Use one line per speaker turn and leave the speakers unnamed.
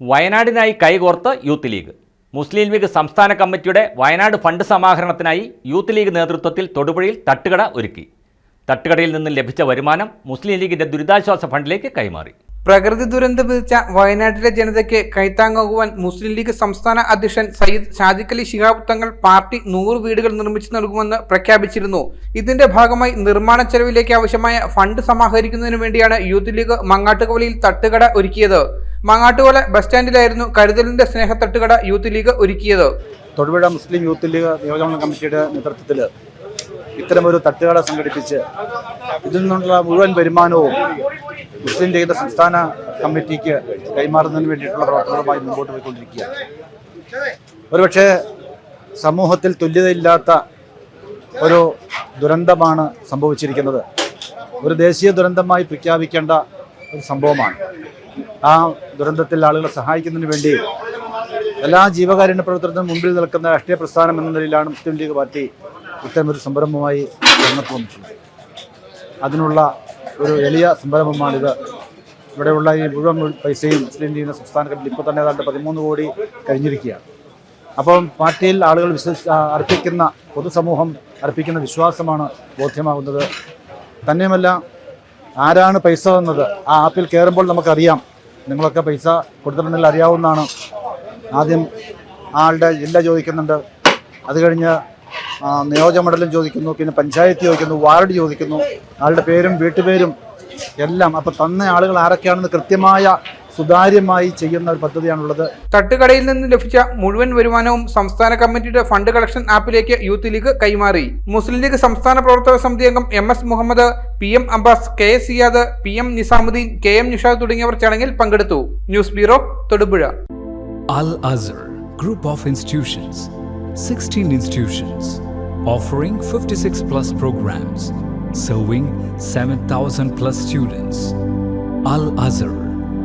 വയനാടിനായി കൈകോർത്ത് youth league. മുസ്ലിം ലീഗ് സംസ്ഥാന കമ്മിറ്റിയുടെ വയനാട് ഫണ്ട് സമാഹരണത്തിനായി യൂത്ത് ലീഗ് നേതൃത്വത്തിൽ തൊടുപുഴയിൽ തട്ടുകട ഒരുക്കി. തട്ടുകടയിൽ നിന്ന് ലഭിച്ച വരുമാനം മുസ്ലിം ലീഗിന്റെ ദുരിതാശ്വാസ ഫണ്ടിലേക്ക് കൈമാറി.
പ്രകൃതി ദുരന്തം വിധിച്ച വയനാട്ടിലെ ജനതയ്ക്ക് കൈത്താങ്ങുവാൻ മുസ്ലിം ലീഗ് സംസ്ഥാന അധ്യക്ഷൻ സയ്യിദ് ഷാജിഖ് അലി ശിഹാബ് തങ്ങൾ പാർട്ടി നൂറ് വീടുകൾ നിർമ്മിച്ചു നൽകുമെന്ന് പ്രഖ്യാപിച്ചിരുന്നു. ഇതിന്റെ ഭാഗമായി നിർമ്മാണ ചെലവിലേക്ക് ആവശ്യമായ ഫണ്ട് സമാഹരിക്കുന്നതിനു വേണ്ടിയാണ് യൂത്ത് ലീഗ് മങ്ങാട്ടുകവലയിൽ തട്ടുകട ഒരുക്കിയത്. മങ്ങാട്ടുകവല ബസ് സ്റ്റാൻഡിലായിരുന്നു കരുതലിന്റെ സ്നേഹത്തട്ടുകട യൂത്ത് ലീഗ് ഒരുക്കിയത്.
തൊടുപുഴ മുസ്ലിം യൂത്ത് ലീഗ് നിയോജക കമ്മിറ്റിയുടെ നേതൃത്വത്തിൽ ഇത്തരമൊരു തട്ടുകട സംഘടിപ്പിച്ച് ഇതിൽ നിന്നുള്ള മുഴുവൻ വരുമാനവും മുസ്ലിം ലീഗ് സംസ്ഥാന കമ്മിറ്റിക്ക് കൈമാറുന്നതിന് വേണ്ടിയിട്ടുള്ള പ്രവർത്തനങ്ങളുമായി മുമ്പോട്ട് പോയിക്കൊണ്ടിരിക്കുക ഒരുപക്ഷെ സമൂഹത്തിൽ തുല്യതയില്ലാത്ത ഒരു ദുരന്തമാണ് സംഭവിച്ചിരിക്കുന്നത്. ഒരു ദേശീയ ദുരന്തമായി പ്രഖ്യാപിക്കേണ്ട ഒരു സംഭവമാണ്. ആ ദുരന്തത്തിൽ ആളുകളെ സഹായിക്കുന്നതിന് വേണ്ടി എല്ലാ ജീവകാരുണ്യ പ്രവർത്തനത്തിനും മുമ്പിൽ നിൽക്കുന്ന രാഷ്ട്രീയ പ്രസ്ഥാനം എന്ന നിലയിലാണ് മുസ്ലിം ലീഗ് പാർട്ടി ഇത്തരമൊരു സംരംഭമായി രംഗത്ത് വന്നിട്ടുള്ളത് അതിനുള്ള ഒരു എളിയ സംരംഭമാണിത്. ഇവിടെയുള്ള ഈ മുഴുവൻ പൈസയും മുസ്ലിം ലീഗിന്റെ സംസ്ഥാന കമ്മിറ്റി ഇപ്പോൾ തന്നെ ഏതാണ്ട് പതിമൂന്ന് കോടി കഴിഞ്ഞിരിക്കുകയാണ്. അപ്പം പാർട്ടിയിൽ ആളുകൾ വിശ്വസി അർപ്പിക്കുന്ന പൊതുസമൂഹം അർപ്പിക്കുന്ന വിശ്വാസമാണ് ബോധ്യമാകുന്നത്. തന്നെയുമല്ല ആരാണ് പൈസ എന്നത് ആ ആപ്പിൽ കയറുമ്പോൾ നമുക്കറിയാം. നിങ്ങളൊക്കെ പൈസ കൊടുത്തിട്ടുണ്ടെങ്കിൽ അറിയാവുന്നതാണ്. ആദ്യം ആളുടെ ജില്ല ചോദിക്കുന്നുണ്ട്. അത് കഴിഞ്ഞ് നിയോജകമണ്ഡലം ചോദിക്കുന്നു പിന്നെ പഞ്ചായത്ത് ചോദിക്കുന്നു വാർഡ് ചോദിക്കുന്നു. ആളുടെ പേരും വീട്ടുപേരും എല്ലാം. അപ്പോൾ തന്ന ആളുകൾ ആരൊക്കെയാണെന്ന് കൃത്യമായ സുതാര്യമായി ചെയ്യുന്ന ഒരു പദ്ധതിയാണുള്ളത്.
തട്ടുകടയിൽ നിന്ന് ലഭിച്ച മുഴുവൻ വരുമാനവും സംസ്ഥാന കമ്മിറ്റിയുടെ ഫണ്ട് കളക്ഷൻ ആപ്പിലേക്ക് യൂത്ത് ലീഗ് കൈമാറി. മുസ്ലിം ലീഗ് സംസ്ഥാന പ്രവർത്തക സമിതി അംഗം M S Muhammad P M Abbas K S Siyad P M Nizamuddin K M Nishad തുടങ്ങിയവർ ചടങ്ങിൽ പങ്കെടുത്തു. News bureau Thodupuzha.
Al Azhar group of institutions 16 fifty offering 56 plus programs, serving 7,000 plus students. Al Azhar,